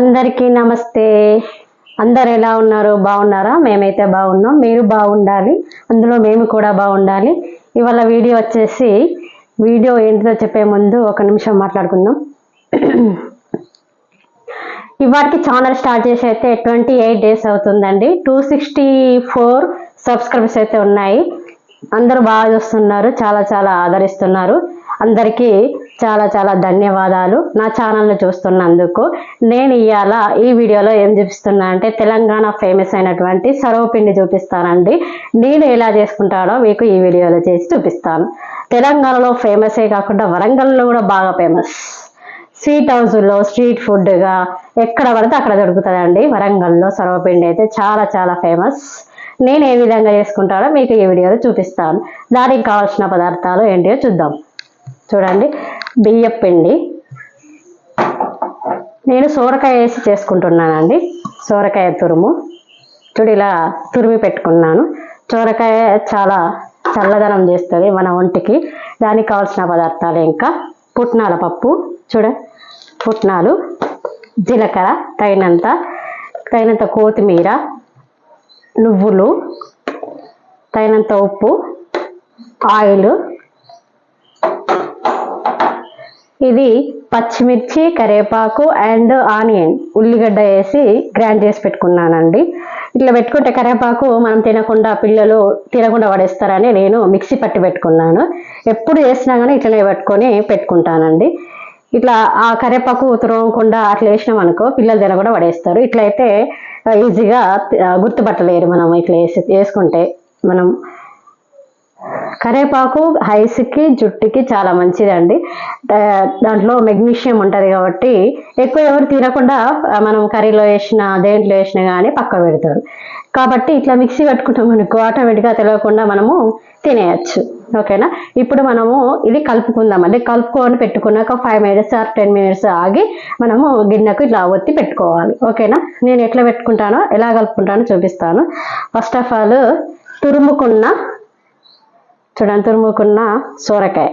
అందరికీ నమస్తే. అందరు ఎలా ఉన్నారు? బాగున్నారా? మేమైతే బాగున్నాం. మీరు బాగుండాలి. అందులో మేము కూడా బాగుండాలి. ఇవాళ వీడియో వచ్చేసి వీడియో ఏంటిదో చెప్పే ముందు ఒక నిమిషం మాట్లాడుకుందాం. ఇవాటికి ఛానల్ స్టార్ట్ చేసి అయితే ట్వంటీ ఎయిట్ డేస్ అవుతుందండి. టూ సిక్స్టీ ఫోర్ సబ్స్క్రైబర్స్ అయితే ఉన్నాయి. అందరూ బాగా చూస్తున్నారు. చాలా చాలా ఆదరిస్తున్నారు. అందరికీ చాలా చాలా ధన్యవాదాలు నా ఛానల్ను చూస్తున్నందుకు. నేను ఇవాళ ఈ వీడియోలో ఏం చూపిస్తున్నా అంటే తెలంగాణ ఫేమస్ అయినటువంటి సర్వపిండి చూపిస్తానండి. నేను ఎలా చేసుకుంటానో మీకు ఈ వీడియోలో చేసి చూపిస్తాను. తెలంగాణలో ఫేమసే కాకుండా వరంగల్లో కూడా బాగా ఫేమస్. స్వీట్ హౌస్లో స్ట్రీట్ ఫుడ్గా ఎక్కడ పడితే అక్కడ దొరుకుతుందండి. వరంగల్లో సర్వపిండి అయితే చాలా చాలా ఫేమస్. నేను ఏ విధంగా చేసుకుంటానో మీకు ఈ వీడియోలో చూపిస్తాను. దానికి కావాల్సిన పదార్థాలు ఏంటియో చూద్దాం. చూడండి. బియ్యపిండి. నేను సోరకాయ వేసి చేసుకుంటున్నానండి. సోరకాయ తురుము. చూడు ఇలా తురిమి పెట్టుకున్నాను. సోరకాయ చాలా చల్లదనం చేస్తుంది మన ఒంటికి. దానికి కావాల్సిన పదార్థాలు ఇంకా పుట్నాల పప్పు చూడ పుట్నాలు జీలకర్ర తగినంత తగినంత కొత్తిమీర నువ్వులు తగినంత ఉప్పు ఆయిల్ ఇది పచ్చిమిర్చి కరివేపాకు అండ్ ఆనియన్. ఉల్లిగడ్డ వేసి గ్రైండ్ చేసి పెట్టుకున్నానండి. ఇట్లా పెట్టుకుంటే కరివేపాకు మనం తినకుండా పిల్లలు తినకుండా పడేస్తారని నేను మిక్సీ పట్టి పెట్టుకున్నాను. ఎప్పుడు చేసినా కానీ ఇట్లనే పెట్టుకొని పెట్టుకుంటానండి. ఇట్లా ఆ కరివేపాకు తురవకుండా అట్లా వేసినాం అనుకో పిల్లలు తినకుండా పడేస్తారు. ఇట్లా అయితే ఈజీగా గుర్తుపట్టలేరు మనం ఇట్లా వేసి వేసుకుంటే. మనం కరివేపాకు హైస్కి జుట్టుకి చాలా మంచిదండి. దాంట్లో మెగ్నీషియం ఉంటుంది కాబట్టి ఎక్కువ ఎవరు తినకుండా మనం కర్రీలో వేసిన దేంట్లో వేసినా కానీ పక్క పెడతారు. కాబట్టి ఇట్లా మిక్సీ కట్టుకుంటాం అనుకో ఆటోమేటిక్గా తెలియకుండా మనము తినేయచ్చు. ఓకేనా? ఇప్పుడు మనము ఇది కలుపుకుందాం అంటే కలుపుకొని పెట్టుకున్నాక five minutes or ten minutes ఆగి మనము గిన్నెకు ఇట్లా ఒత్తి పెట్టుకోవాలి. ఓకేనా? నేను ఎట్లా పెట్టుకుంటానో ఎలా కలుపుకుంటానో చూపిస్తాను. ఫస్ట్ ఆఫ్ ఆల్ తురుముకున్న చూడండి తురుముకున్న సోరకాయ.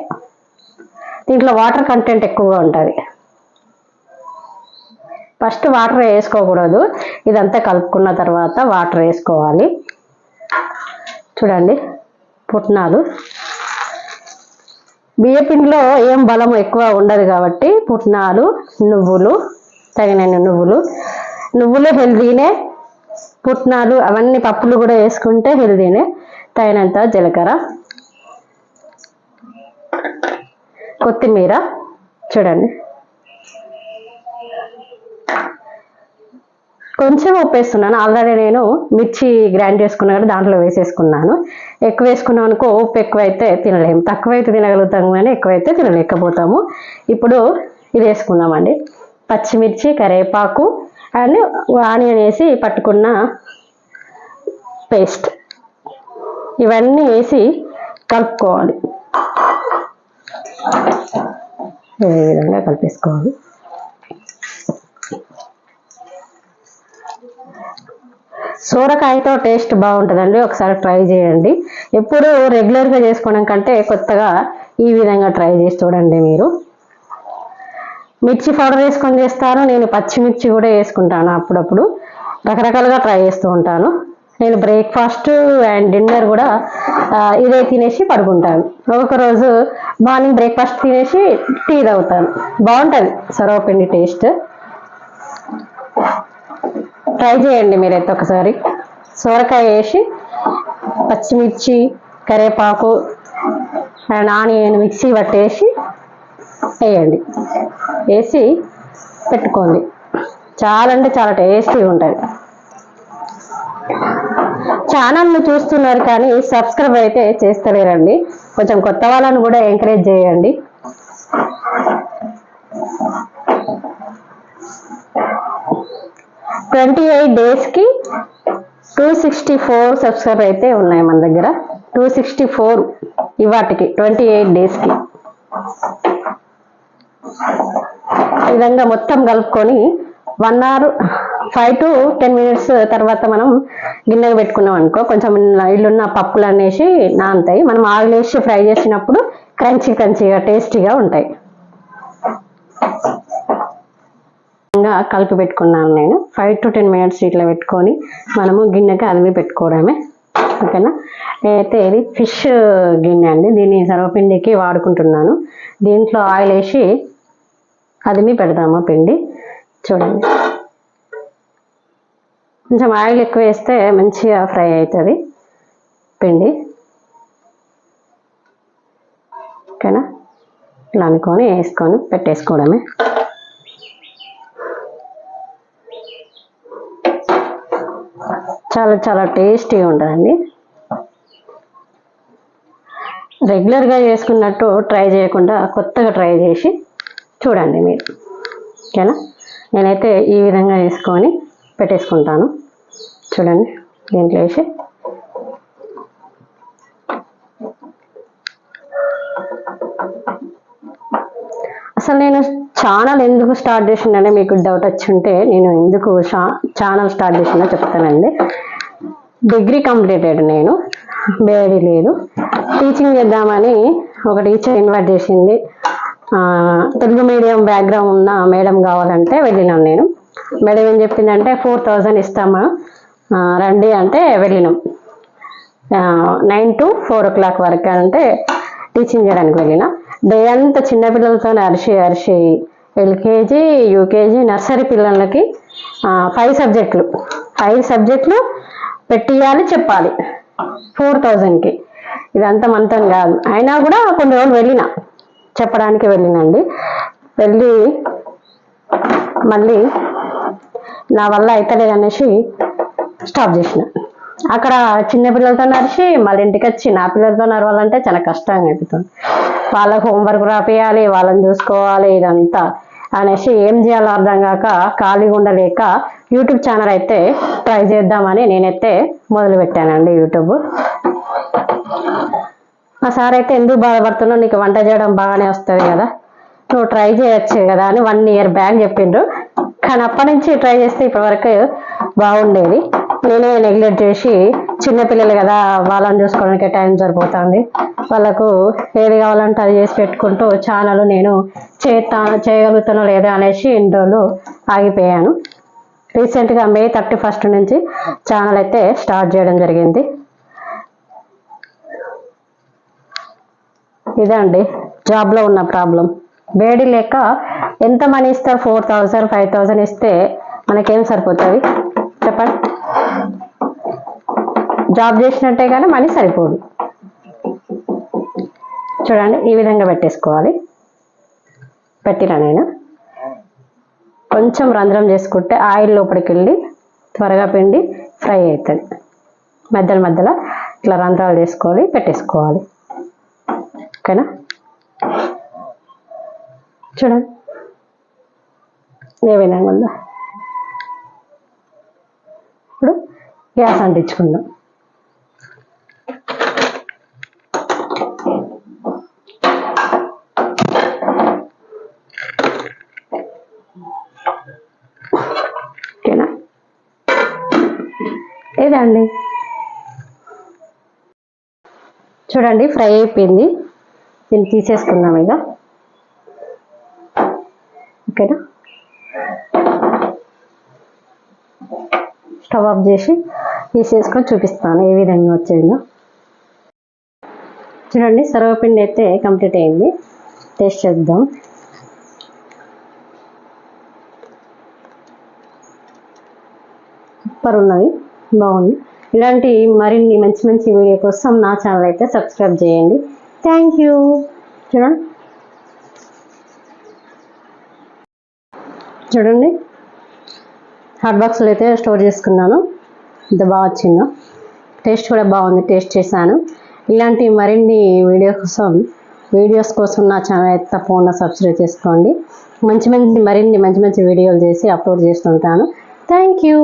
దీంట్లో వాటర్ కంటెంట్ ఎక్కువగా ఉంటుంది. ఫస్ట్ వాటర్ వేసుకోకూడదు. ఇదంతా కలుపుకున్న తర్వాత వాటర్ వేసుకోవాలి. చూడండి పుట్నాలు. బియ్యపిండిలో ఏం బలం ఎక్కువ ఉండదు కాబట్టి పుట్నాలు నువ్వులు తగినన్ని నువ్వులు. నువ్వులు హెల్దీనే. పుట్నాలు అవన్నీ పప్పులు కూడా వేసుకుంటే హెల్దీనే. తగినంత జీలకర్ర. కొత్తిమీర చూడండి. కొంచెం ఉప్పేస్తున్నాను. ఆల్రెడీ నేను మిర్చి గ్రైండ్ చేసుకున్నా కానీ దాంట్లో వేసేసుకున్నాను. ఎక్కువ వేసుకున్నాం అనుకో ఉప్పు ఎక్కువైతే తినలేము. తక్కువైతే తినగలుగుతాము కానీ ఎక్కువైతే తినలేకపోతాము. ఇప్పుడు ఇది వేసుకుందామండి. పచ్చిమిర్చి కరివేపాకు అండ్ ఆనియన్ వేసి పట్టుకున్న పేస్ట్. ఇవన్నీ వేసి కలుపుకోవాలి. ఈ విధంగా కలిపేసుకోవాలి. సూరకాయతో టేస్ట్ బాగుంటుందండి. ఒకసారి ట్రై చేయండి. ఎప్పుడు రెగ్యులర్గా చేసుకోవడం కంటే కొత్తగా ఈ విధంగా ట్రై చేసి చూడండి మీరు. మిర్చి పౌడర్ వేసుకొని చేస్తాను. నేను పచ్చిమిర్చి కూడా వేసుకుంటాను అప్పుడప్పుడు. రకరకాలుగా ట్రై చేస్తూ ఉంటాను. నేను బ్రేక్ఫాస్ట్ అండ్ డిన్నర్ కూడా ఇదే తినేసి పడుకుంటాను. ఒకరోజు రోజు మార్నింగ్ బ్రేక్ఫాస్ట్ తినేసి టీ తాగుతాను. బాగుంటుంది సర్వపిండి టేస్ట్ ట్రై చేయండి మీరైతే ఒకసారి. సొరకాయ వేసి పచ్చిమిర్చి కరివేపాకు అండ్ ఆనియన్ మిక్సీ పట్టేసి వేయండి. వేసి పెట్టుకోండి. చాలా అంటే చాలా టేస్టీగా ఉంటుంది. ఛానల్ను చూస్తున్నారు కానీ సబ్స్క్రైబ్ అయితే చేస్తలేరండి. కొంచెం కొత్త వాళ్ళను కూడా ఎంకరేజ్ చేయండి. ట్వంటీ ఎయిట్ డేస్కి టూ సిక్స్టీ ఫోర్ సబ్స్క్రైబ్ అయితే ఉన్నాయి మన దగ్గర. టూ సిక్స్టీ ఫోర్ ఇవాటికి ట్వంటీ ఎయిట్ డేస్కి. ఈ విధంగా మొత్తం కలుపుకొని one hour five to ten minutes తర్వాత మనం గిన్నెకి పెట్టుకున్నాం అనుకో కొంచెం ఇల్లున్న పప్పులు అనేసి నానతాయి. మనం ఆయిల్ వేసి ఫ్రై చేసినప్పుడు క్రంచీ క్రంచీగా టేస్టీగా ఉంటాయి. కలిపి పెట్టుకున్నాను నేను. ఫైవ్ టు టెన్ మినిట్స్ ఇట్లా పెట్టుకొని మనము గిన్నెకి అదిమి పెట్టుకోవడమే. ఓకేనా? అయితే ఇది ఫిష్ గిన్నె అండి. దీన్ని సర్వపిండికి వాడుకుంటున్నాను. దీంట్లో ఆయిల్ వేసి అదిమి పెడదాము పిండి. చూడండి. కొంచెం ఆయిల్ ఎక్కువ వేస్తే మంచిగా ఫ్రై అవుతుంది పిండి. ఓకేనా? ఇట్లా అనుకొని వేసుకొని పెట్టేసుకోవడమే. చాలా చాలా టేస్టీగా ఉంటుందండి. రెగ్యులర్గా చేసుకున్నట్టు ట్రై చేయకుండా కొత్తగా ట్రై చేసి చూడండి మీరు. ఓకేనా? నేనైతే ఈ విధంగా వేసుకొని పెట్టేసుకుంటాను. చూడండి దీంట్లో వేసి. అసలు నేను ఛానల్ ఎందుకు స్టార్ట్ చేసిండే మీకు డౌట్ వచ్చి ఉంటే నేను ఎందుకు ఛానల్ స్టార్ట్ చేసినా చెప్తానండి. డిగ్రీ కంప్లీటెడ్ నేను బేడీ లేదు. టీచింగ్ చేద్దామని ఒక టీచర్ ఇన్వైట్ చేసింది. తెలుగు మీడియం బ్యాక్గ్రౌండ్ ఉన్న మేడం కావాలంటే వెళ్ళినాను నేను. మేడం ఏం చెప్పిందంటే ఫోర్ థౌజండ్ ఇస్తామా? రండి అంటే వెళ్ళినాం. Nine to four o'clock వరకు అంటే టీచింగ్ చేయడానికి వెళ్ళిన. డే అంతా చిన్నపిల్లలతో అరిసి అరిసి ఎల్కేజీ యూకేజీ నర్సరీ పిల్లలకి ఫైవ్ సబ్జెక్టులు. ఫైవ్ సబ్జెక్టులు పెట్టియాలి చెప్పాలి. ఫోర్ థౌజండ్కి ఇదంతా మంతం కాదు. అయినా కూడా కొన్ని రోజులు వెళ్ళిన. చెప్పడానికి వెళ్ళినండి. వెళ్ళి మళ్ళీ నా వల్ల అవుతలేదు అనేసి స్టాప్ చేసిన. అక్కడ చిన్న పిల్లలతో నడిచి మళ్ళీ ఇంటికి వచ్చి నా పిల్లలతో నడవాలంటే చాలా కష్టంగా అయిపోతుంది. వాళ్ళకు హోంవర్క్ రాపియాలి వాళ్ళని చూసుకోవాలి ఇదంతా అనేసి ఏం చేయాలో అర్థం కాక ఖాళీగా ఉండలేక యూట్యూబ్ ఛానల్ అయితే ట్రై చేద్దామని నేనైతే మొదలు పెట్టానండి యూట్యూబ్. మా సార్ అయితే ఎందుకు బాధపడుతున్నావు? నీకు వంట చేయడం బాగానే వస్తుంది కదా. నువ్వు ట్రై చేయొచ్చు కదా అని వన్ ఇయర్ బ్యాక్ చెప్పిండ్రు. కానీ అప్పటి నుంచి ట్రై చేస్తే ఇప్పటి వరకు బాగుండేది. నేనే నెగ్లెక్ట్ చేసి చిన్నపిల్లలు కదా వాళ్ళని చూసుకోవడానికి టైం సరిపోతుంది. వాళ్ళకు ఏది కావాలంటే అది చేసి పెట్టుకుంటూ ఛానల్ నేను చేస్తా చేయగలుగుతానో లేదా అనేసి ఇన్ని రోజులు ఆగిపోయాను. రీసెంట్గా మే థర్టీ ఫస్ట్ నుంచి ఛానల్ అయితే స్టార్ట్ చేయడం జరిగింది. ఇదే అండి జాబ్లో ఉన్న ప్రాబ్లం వేడి లేక ఎంత మనీ ఇస్తారు ఫోర్ థౌజండ్ ఫైవ్ థౌజండ్ ఇస్తే మనకేం సరిపోతుంది? చెప్పండి. జాబ్ చేసినట్టే కానీ మనీ సరిపోదు. చూడండి ఈ విధంగా పెట్టేసుకోవాలి. పెట్టినా నేను? కొంచెం రంధ్రం చేసుకుంటే ఆయిల్ లోపలికి వెళ్ళి త్వరగా పిండి ఫ్రై అవుతుంది. మధ్యలో మధ్యలో ఇట్లా రంధ్రాలు చేసుకోవాలి పెట్టేసుకోవాలి. ఓకేనా? చూడండి. ఏ విధంగా ఉందా ఇప్పుడు గ్యాస్ అంటించుకుందాం. ఓకేనా? ఇదండి చూడండి ఫ్రై అయిపోయింది. దీన్ని తీసేసుకుందాం ఇక. ఓకేనా? స్టవ్ ఆఫ్ చేసి తీసేసుకొని చూపిస్తాను ఏ విధంగా వచ్చిందో. చూడండి సర్వపిండి అయితే కంప్లీట్ అయింది. టేస్ట్ చేద్దాం. సూపర్ ఉన్నది. బాగుంది. ఇలాంటి మరిన్ని మంచి మంచి వీడియో కోసం నా ఛానల్ అయితే సబ్స్క్రైబ్ చేయండి. Thank you. చూడండి. చూడండి. హాట్ బాక్స్లో అయితే స్టోర్ చేసుకున్నాను. ఇంత బాగా వచ్చిందో. టేస్ట్ కూడా బాగుంది టేస్ట్ చేశాను. ఇలాంటి మరిన్ని వీడియో కోసం వీడియోస్ కోసం నా ఛానల్ అయితే తప్పకుండా సబ్స్క్రైబ్ చేసుకోండి. మంచి మంచి మరిన్ని మంచి మంచి వీడియోలు చేసి అప్లోడ్ చేస్తుంటాను థ్యాంక్ యూ!